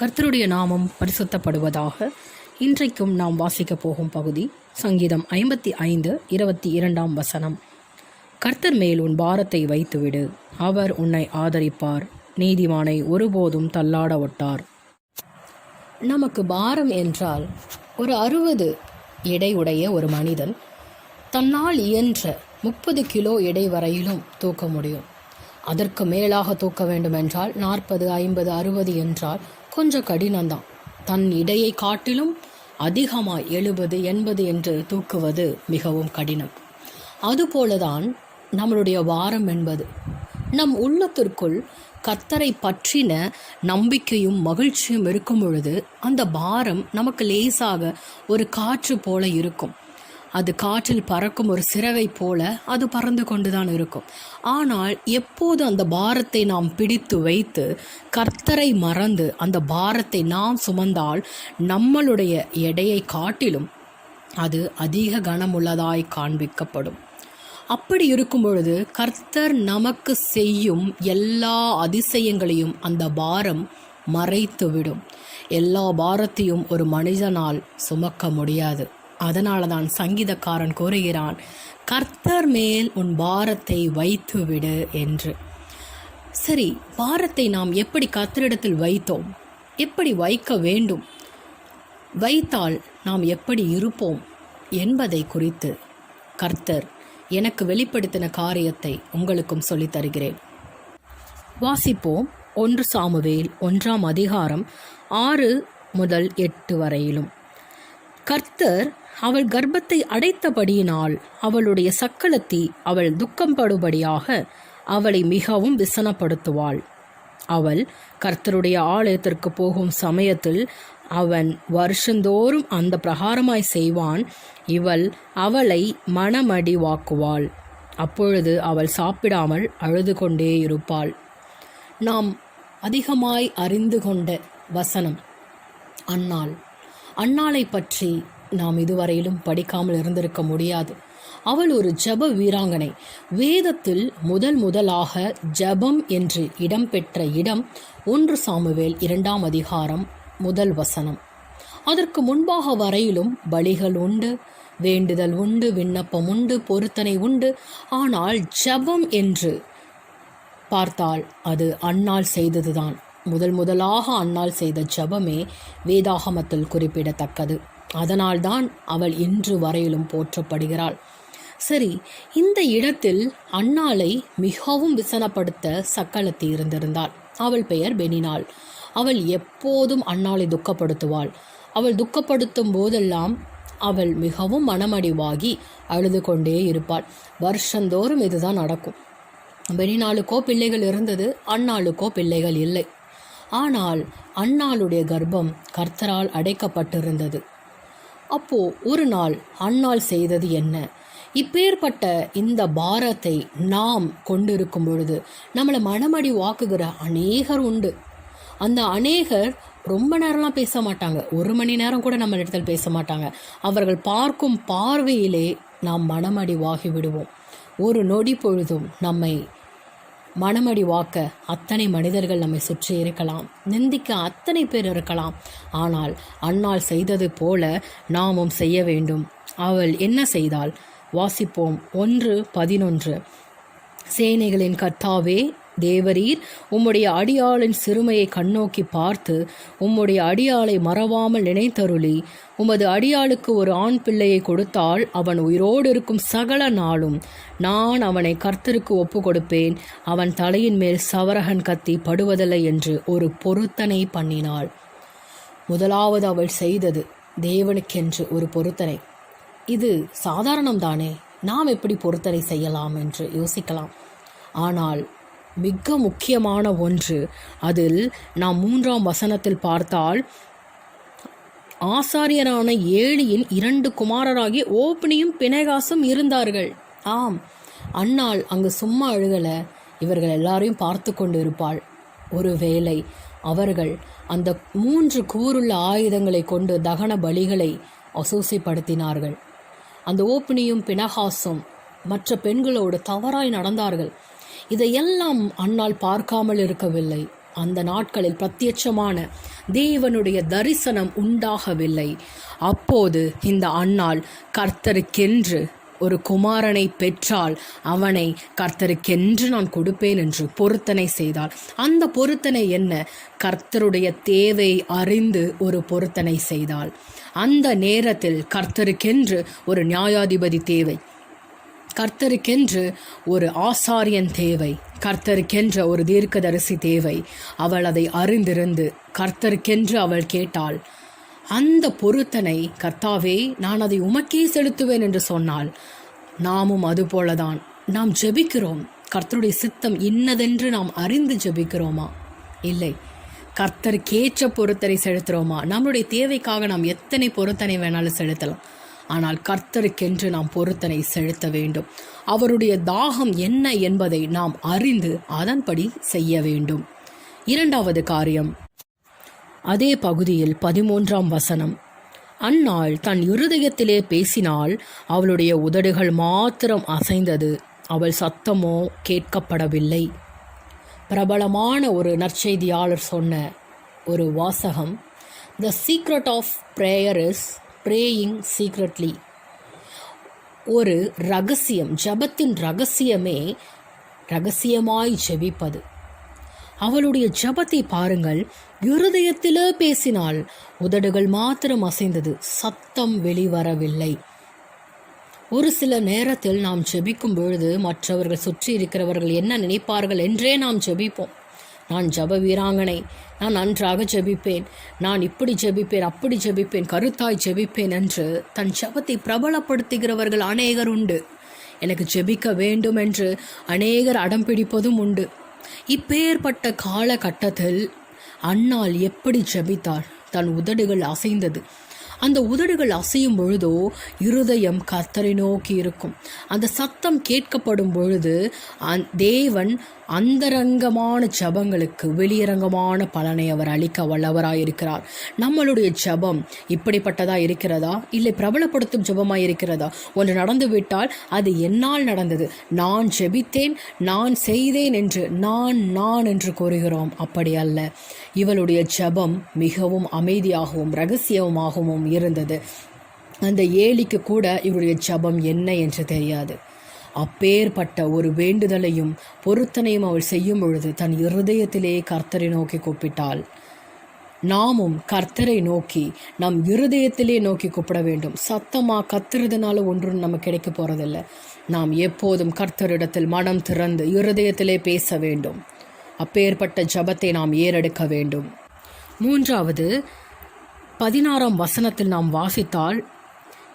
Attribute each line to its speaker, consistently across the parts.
Speaker 1: கர்த்தருடைய நாமம் பரிசுத்தப்படுவதாக இன்றைக்கும் நாம் வாசிக்கப் போகும் பகுதி சங்கீதம் ஐம்பத்தி ஐந்து இருபத்தி இரண்டாம் வசனம். கர்த்தர் மேல் உன் பாரத்தை வைத்துவிடு அவர் உன்னை ஆதரிப்பார் நீதிமானை ஒருபோதும் தள்ளாட ஒட்டார். நமக்கு பாரம் என்றால் ஒரு அறுபது எடை உடைய ஒரு மனிதன் தன்னால் இயன்ற முப்பது கிலோ எடை வரையிலும் தூக்க முடியும். அதற்கு மேலாக தூக்க வேண்டுமென்றால் நாற்பது ஐம்பது அறுபது என்றால் கொஞ்சம் கடினம்தான். தன் இடையை காட்டிலும் அதிகமாய் எழுபது எண்பது என்று தூக்குவது மிகவும் கடினம். அதுபோலதான் நம்மளுடைய வாரம் என்பது. நம் உள்ளத்திற்குள் கத்தரை பற்றின நம்பிக்கையும் மகிழ்ச்சியும் இருக்கும் பொழுது அந்த பாரம் நமக்கு லேசாக ஒரு காற்று போல இருக்கும். அது காற்றில் பறக்கும் ஒரு சிறகை போல அது பறந்து கொண்டுதான் இருக்கும். ஆனால் எப்போது அந்த பாரத்தை நாம் பிடித்து வைத்து கர்த்தரை மறந்து அந்த பாரத்தை நாம் சுமந்தால் நம்மளுடைய எடையை காட்டிலும் அது அதிக கனமுள்ளதாய் காண்பிக்கப்படும். அப்படி இருக்கும் பொழுது கர்த்தர் நமக்கு செய்யும் எல்லா அதிசயங்களையும் அந்த பாரம் மறைத்துவிடும். எல்லா பாரத்தையும் ஒரு மனிதனால் சுமக்க முடியாது. அதனால தான் சங்கீதக்காரன் கூறுகிறான் கர்த்தர் மேல் உன் பாரத்தை வைத்து விடு என்று. சரி பாரத்தை நாம் எப்படி கர்த்தரிடத்தில் வைத்தோம்? எப்படி வைக்க வேண்டும்? வைத்தால் நாம் எப்படி இருப்போம் என்பதை குறித்து கர்த்தர் எனக்கு வெளிப்படுத்தின காரியத்தை உங்களுக்கும் சொல்லித் தருகிறேன் வாசிப்போம் ஒன்று சாமுவேல் ஒன்றாம் அதிகாரம் ஆறு முதல் எட்டு வரையிலும். கர்த்தர் அவள் கர்ப்பத்தை அடைத்தபடியினால் அவளுடைய சக்களத்தி அவள் துக்கம்படுபடியாக அவளை மிகவும் விசனப்படுத்துவாள். அவள் கர்த்தருடைய ஆலயத்திற்கு போகும் சமயத்தில் அவன் வருஷந்தோறும் அந்த பிரகாரமாய் செய்வான். இவள் அவளை மனமடிவாக்குவாள் அப்பொழுது அவள் சாப்பிடாமல் அழுது கொண்டே இருப்பாள். நாம் அதிகமாய் அறிந்து கொண்ட வசனம் அன்னாள். அன்னாளை பற்றி நாம் இதுவரையிலும் படிக்காமல் இருந்திருக்க முடியாது. அவள் ஒரு ஜப வீராங்கனை. வேதத்தில் முதல் முதலாக ஜபம் என்று இடம்பெற்ற இடம் ஒன்று சாமுவேல் இரண்டாம் அதிகாரம் முதல் வசனம். அதற்கு முன்பாக வரையிலும் பலிகள் உண்டு வேண்டுதல் உண்டு விண்ணப்பம் உண்டு பொருத்தனை உண்டு. ஆனால் ஜபம் என்று பார்த்தால் அது அன்னாள் செய்ததுதான். முதல் முதலாக அன்னாள் செய்த ஜபமே வேதாகமத்தில் குறிப்பிடத்தக்கது. அதனால்தான் அவள் இன்று வரையிலும் போற்றப்படுகிறாள். சரி இந்த இடத்தில் அன்னாளை மிகவும் விசனப்படுத்த சக்களத்தி இருந்திருந்தாள். அவள் பெயர் பெனினாள் அவள் எப்போதும் அன்னாளை துக்கப்படுத்துவாள். அவள் துக்கப்படுத்தும் போதெல்லாம் அவள் மிகவும் மனமடிவாகி அழுது கொண்டே இருப்பாள். வருஷந்தோறும் இதுதான் நடக்கும். பெனினாளுக்கோ பிள்ளைகள் இருந்தது அன்னாளுக்கோ பிள்ளைகள் இல்லை. ஆனால் அன்னாளுடைய கர்ப்பம் கர்த்தரால் அடைக்கப்பட்டிருந்தது. அப்போ ஒரு நாள் அன்னாள் செய்தது என்ன? இப்பேற்பட்ட இந்த பாரத்தை நாம் கொண்டிருக்கும் பொழுது நம்மளை மனமடி வாக்குகிற அநேகர் உண்டு. அந்த அநேகர் ரொம்ப நேரம்லாம் பேச மாட்டாங்க. ஒரு மணி நேரம் கூட நம்ம இடத்தில் பேச மாட்டாங்க. அவர்கள் பார்க்கும் பார்வையிலே நாம் மனமடிவாகி விடுவோம் ஒரு நொடி பொழுதும் நம்மை மனமடி வாக்க அத்தனை மனிதர்கள் நம்மை சுற்றி இருக்கலாம். நிந்திக்க அத்தனை பேர் இருக்கலாம். ஆனால் அன்னால் செய்தது போல நாமும் செய்ய வேண்டும். அவள் என்ன செய்தால் வாசிப்போம். ஒன்று பதினொன்று. சேனைகளின் கர்த்தாவே தேவரீர் உம்முடைய அடியாளின் சிறுமையை கண்ணோக்கி பார்த்து உம்முடைய அடியாளை மறவாமல் நினைத்தருளி. உமது அடியாளுக்கு ஒரு ஆண் பிள்ளையை கொடுத்தால் அவன் உயிரோடு இருக்கும் சகல நாளும். நான் அவனை கர்த்தருக்கு ஒப்பு கொடுப்பேன் அவன் தலையின் மேல் சவரகன் கத்தி படுவதில்லை என்று ஒரு பொருத்தனை பண்ணினாள். முதலாவது அவள் செய்தது தேவனுக்கென்று ஒரு பொருத்தனை. இது சாதாரணம்தானே? நாம் எப்படி பொருத்தனை செய்யலாம் என்று யோசிக்கலாம். ஆனால் மிக முக்கியமான ஒன்று. அதில் நாம் மூன்றாம் வசனத்தில் பார்த்தால் ஆசாரியரான ஏழியின் இரண்டு குமாரராகிய ஓப்பனியும் பிணைகாசும் இருந்தார்கள். ஆம் அன்னாள் அங்கு சும்மா அழுகல. இவர்கள் எல்லாரையும் பார்த்து கொண்டு இருப்பாள் ஒருவேளை அவர்கள் அந்த மூன்று கூறுள்ள ஆயுதங்களை கொண்டு தகன பலிகளை அசூசிப்படுத்தினார்கள். அந்த ஓப்பினியும் பினகாசும் மற்ற பெண்களோடு தவறாய் நடந்தார்கள். இதையெல்லாம் அன்னால் பார்க்காமல் இருக்கவில்லை. அந்த நாட்களில் பிரத்யட்சமான தேவனுடைய தரிசனம் உண்டாகவில்லை. அப்போது இந்த அன்னாள் கர்த்தருக்கென்று ஒரு குமாரனை பெற்றால் அவனை கர்த்தருக்கென்று நான் கொடுப்பேன் என்று பொருத்தனை செய்தாள் அந்த பொருத்தனை என்ன? கர்த்தருடைய தேவை அறிந்து ஒரு பொருத்தனை செய்தாள். அந்த நேரத்தில் கர்த்தருக்கென்று ஒரு நியாயாதிபதி தேவை. கர்த்தருக்கென்று ஒரு ஆசாரியன் தேவை. கர்த்தருக்கென்ற ஒரு தீர்க்கதரிசி தேவை. அவள் அதை அறிந்திருந்து கர்த்தருக்கென்று அவள் கேட்டாள் அந்த பொருத்தனை கர்த்தாவே நான் அதை உமக்கே செலுத்துவேன் என்று சொன்னால் நாமும் அதுபோலதான் நாம் ஜெபிக்கிறோம். கர்த்தருடைய சித்தம் இன்னதென்று நாம் அறிந்து ஜெபிக்கிறோமா? இல்லை. கர்த்தருக்கேற்ற பொருத்தனை செலுத்துகிறோமா நம்மளுடைய தேவைக்காக நாம் எத்தனை பொருத்தனை வேணாலும் செலுத்தலாம். ஆனால் கர்த்தருக்கென்று நாம் பொருத்தனை செலுத்த வேண்டும். அவருடைய தாகம் என்ன என்பதை நாம் அறிந்து அதன்படி செய்ய வேண்டும். இரண்டாவது காரியம். அதே பகுதியில் பதிமூன்றாம் வசனம். அந்நாள் தன் இருதயத்திலே பேசினால் அவளுடைய உதடுகள் மாத்திரம் அசைந்தது. அவள் சத்தமோ கேட்கப்படவில்லை. பிரபலமான ஒரு நற்செய்தியாளர் சொன்ன ஒரு வாசகம் the secret of prayer is praying secretly ஒரு ரகசியம் ஜபத்தின் ரகசியமே ரகசியமாய் ஜெபிப்பது. அவளுடைய ஜபத்தை பாருங்கள். இருதயத்திலே பேசினாள் உதடுகள் மாத்திரம் அசைந்தது. சத்தம் வெளிவரவில்லை. ஒரு சில நேரத்தில் நாம் ஜெபிக்கும் பொழுது மற்றவர்கள் சுற்றி இருக்கிறவர்கள் என்ன நினைப்பார்கள் என்றே நாம் ஜெபிப்போம். நான் ஜப வீராங்கனை. நான் நன்றாக ஜெபிப்பேன். நான் இப்படி ஜெபிப்பேன் அப்படி ஜெபிப்பேன் கருத்தாய் ஜெபிப்பேன் என்று தன் ஜபத்தை பிரபலப்படுத்துகிறவர்கள் அநேகர் உண்டு. எனக்கு ஜெபிக்க வேண்டும் என்று அநேகர் அடம் பிடிப்பதும் உண்டு. இப்பேற்பட்ட காலகட்டத்தில் அன்னாள் எப்படி ஜெபித்தாள் தன் உதடுகள் அசைந்தது. அந்த உதடுகள் அசையும் பொழுதோ இருதயம் கர்த்தரை நோக்கி இருக்கும். அந்த சத்தம் கேட்கப்படும் பொழுது அந் தேவன் அந்தரங்கமான ஜபங்களுக்கு வெளியரங்கமான பலனை அவர் அளிக்க வல்லவராயிருக்கிறார். நம்மளுடைய ஜபம் இப்படிப்பட்டதா இருக்கிறதா? இல்லை பிரபலப்படுத்தும் ஜபமாக இருக்கிறதா? ஒன்று நடந்து விட்டால் அது என்னால் நடந்தது. நான் ஜெபித்தேன் நான் செய்தேன் என்று நான் நான் என்று கூறுகிறோம். அப்படி அல்ல. இவளுடைய ஜபம் மிகவும் அமைதியாகவும் ரகசியமாகவும் இருந்தது. அந்த ஏலிக்கு கூட இவருடைய ஜபம் என்ன என்று தெரியாது. அப்பேற்பட்ட ஒரு வேண்டுதலையும் பொருத்தனையும் அவள் செய்யும் பொழுது தன் இருதயத்திலே கர்த்தரை நோக்கி கூப்பிட்டாள். நாமும் கர்த்தரை நோக்கி நம் இருதயத்திலே நோக்கி கூப்பிட வேண்டும். சத்தமாக கத்துறதுனால ஒன்றும் நம்ம கிடைக்க போகிறதில்ல நாம் எப்போதும் கர்த்தரிடத்தில் மனம் திறந்து இருதயத்திலே பேச வேண்டும். அப்பேற்பட்ட ஜபத்தை நாம் ஏறெடுக்க வேண்டும். மூன்றாவது பதினாறாம் வசனத்தில் நாம் வாசித்தால்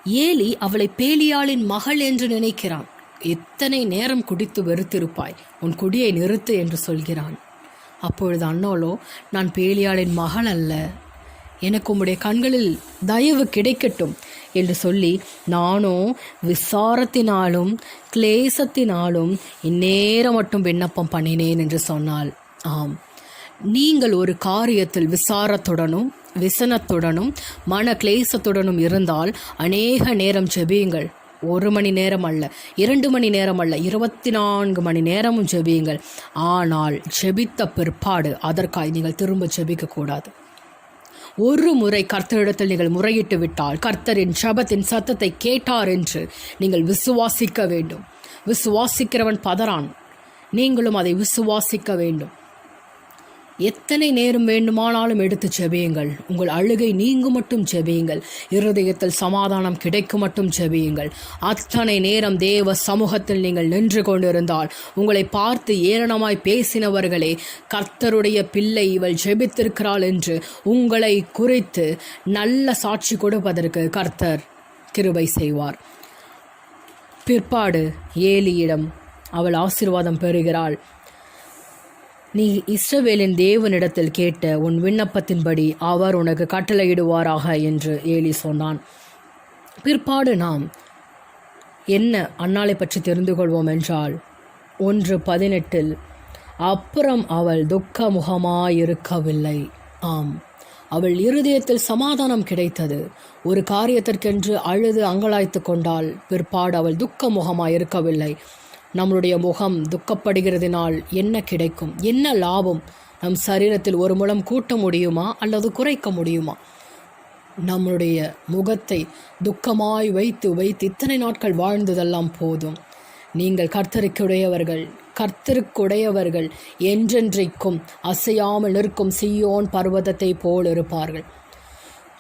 Speaker 1: ஏலி அவளை பேலியாளின் மகள் என்று நினைக்கிறான். எத்தனை நேரம் குடித்து வெறுத்திருப்பாய். உன் குடியை நிறுத்து என்று சொல்கிறான். அப்பொழுது அண்ணோலோ நான் பேலியாளின் மகள் அல்ல. எனக்கு உம்முடைய கண்களில் தயவு கிடைக்கட்டும் என்று சொல்லி நானும் விசாரத்தினாலும் கிளேசத்தினாலும் இந்நேரம் மட்டும் விண்ணப்பம் பண்ணினேன் என்று சொன்னாள். ஆம். நீங்கள் ஒரு காரியத்தில் விசாரத்துடனும் விசனத்துடனும் மன கிளேசத்துடனும் இருந்தால் அநேக நேரம் ஜெபியுங்கள். ஒரு மணி நேரம் அல்ல இரண்டு மணி நேரம் அல்ல இருபத்தி நான்கு மணி நேரமும் ஜெபியுங்கள். ஆனால் ஜெபித்த பிற்பாடு அதற்காய் நீங்கள் திரும்ப ஜெபிக்கக்கூடாது. ஒரு முறை கர்த்தரிடத்தில் நீங்கள் முறையிட்டு விட்டால் கர்த்தரின் சபத்தின் சத்தத்தை கேட்டார் என்று நீங்கள் விசுவாசிக்க வேண்டும். விசுவாசிக்கிறவன் பதறான். நீங்களும் அதை விசுவாசிக்க வேண்டும். எத்தனை நேரம் வேண்டுமானாலும் எடுத்து செபியுங்கள். உங்கள் அழுகை நீங்கும் மட்டும் செபியுங்கள். இருதயத்தில் சமாதானம் கிடைக்கும் மட்டும் செபியுங்கள். அத்தனை நேரம் தேவ சமூகத்தில் நீங்கள் நின்று கொண்டிருந்தால் உங்களை பார்த்து ஏளனமாய் பேசினவர்களே கர்த்தருடைய பிள்ளை இவள் செபித்திருக்கிறாள் என்று உங்களை குறித்து நல்ல சாட்சி கொடுப்பதற்கு கர்த்தர் கிருபை செய்வார். பிற்பாடு ஏலியிடம் அவள் ஆசீர்வாதம் பெறுகிறாள். நீ இஸ்ரவேலின் தேவனிடத்தில் கேட்ட உன் விண்ணப்பத்தின்படி அவர் உனக்கு கட்டளையிடுவாராக என்று ஏலி சொன்னான். பிற்பாடு நாம் என்ன அன்னாலை பற்றி தெரிந்து கொள்வோம் என்றால் ஒன்று பதினெட்டில் அப்புறம் அவள் துக்க முகமாயிருக்கவில்லை ஆம். அவள் இருதயத்தில் சமாதானம் கிடைத்தது. ஒரு காரியத்திற்கென்று அழுது அங்கலாய்த்து கொண்டால் பிற்பாடு அவள் துக்க முகமாயிருக்கவில்லை நம்மளுடைய முகம் துக்கப்படுகிறதினால் என்ன கிடைக்கும்? என்ன லாபம்? நம் சரீரத்தில் ஒரு முழம் கூட்ட முடியுமா? அல்லது குறைக்க முடியுமா? நம்முடைய முகத்தை துக்கமாய் வைத்து வைத்து இத்தனை நாட்கள் வாழ்ந்ததெல்லாம் போதும். நீங்கள் கர்த்தருக்குடையவர்கள் கர்த்தருக்குடையவர்கள் என்றென்றைக்கும் அசையாமல் நிற்கும் சியோன் பர்வதத்தை போல் இருப்பார்கள்.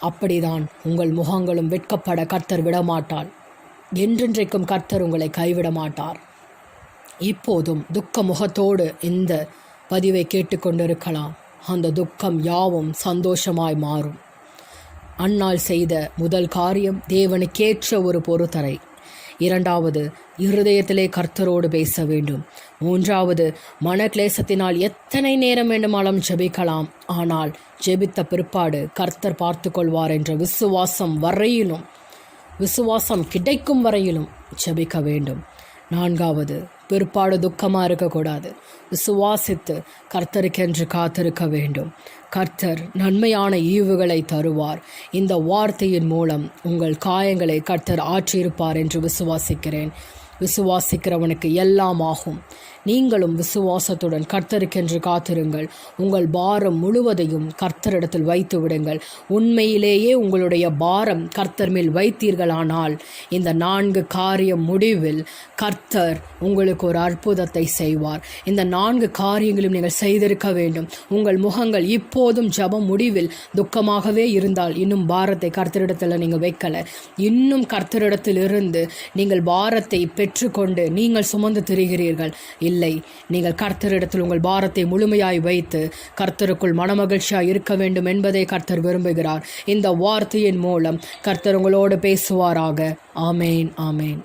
Speaker 1: அப்படிதான் உங்கள் முகங்களும் வெட்கப்பட கர்த்தர் விடமாட்டார். என்றென்றைக்கும் கர்த்தர் உங்களை கைவிட மாட்டார் இப்போதும் துக்க முகத்தோடு இந்த பதிவை கேட்டுக்கொண்டிருக்கலாம். அந்த துக்கம் யாவும் சந்தோஷமாய் மாறும். அன்னாள் செய்த முதல் காரியம் தேவனுக்கேற்ற ஒரு பொறுத்தரை இரண்டாவது இருதயத்திலே கர்த்தரோடு பேச வேண்டும். மூன்றாவது மனக்லேசத்தினால் எத்தனை நேரம் வேண்டுமானாலும் ஜெபிக்கலாம். ஆனால் ஜெபித்த பிற்பாடு கர்த்தர் பார்த்து கொள்வார் என்ற விசுவாசம் வரையிலும் விசுவாசம் கிடைக்கும் வரையிலும் ஜெபிக்க வேண்டும். நான்காவது பிற்பாடு துக்கமாக இருக்கக்கூடாது. விசுவாசித்து கர்த்தருக்கென்று காத்திருக்க வேண்டும். கர்த்தர் நன்மையான ஈவுகளை தருவார். இந்த வார்த்தையின் மூலம் உங்கள் காயங்களை கர்த்தர் ஆற்றியிருப்பார் என்று விசுவாசிக்கிறேன். விசுவாசிக்கிறவனுக்கு எல்லாம் ஆகும் நீங்களும் விசுவாசத்துடன் கர்த்தருக்கென்று காத்திருங்கள். உங்கள் பாரம் முழுவதையும் கர்த்தரிடத்தில் வைத்து விடுங்கள். உண்மையிலேயே உங்களுடைய பாரம் கர்த்தர் மேல் வைத்தீர்களானால் இந்த நான்கு காரியம் முடிவில் கர்த்தர் உங்களுக்கு ஒரு அற்புதத்தை செய்வார். இந்த நான்கு காரியங்களும் நீங்கள் செய்திருக்க வேண்டும். உங்கள் முகங்கள் இப்போதும் ஜபம் முடிவில் துக்கமாகவே இருந்தால் இன்னும் பாரத்தை கர்த்தரிடத்தில் நீங்கள் வைக்கலை. இன்னும் கர்த்தரிடத்தில் இருந்து நீங்கள் பாரத்தை பெற்றுக்கொண்டு நீங்கள் சுமந்து திரிகிறீர்கள். இல்லை நீங்கள் கர்த்தரிடத்தில் உங்கள் பாரத்தை முழுமையாய் வைத்து கர்த்தருக்குள் மனமகிழ்ச்சியாய் இருக்க வேண்டும் என்பதை கர்த்தர் விரும்புகிறார். இந்த வார்த்தையின் மூலம் கர்த்தர் உங்களோடு பேசுவாராக. ஆமேன் ஆமேன்.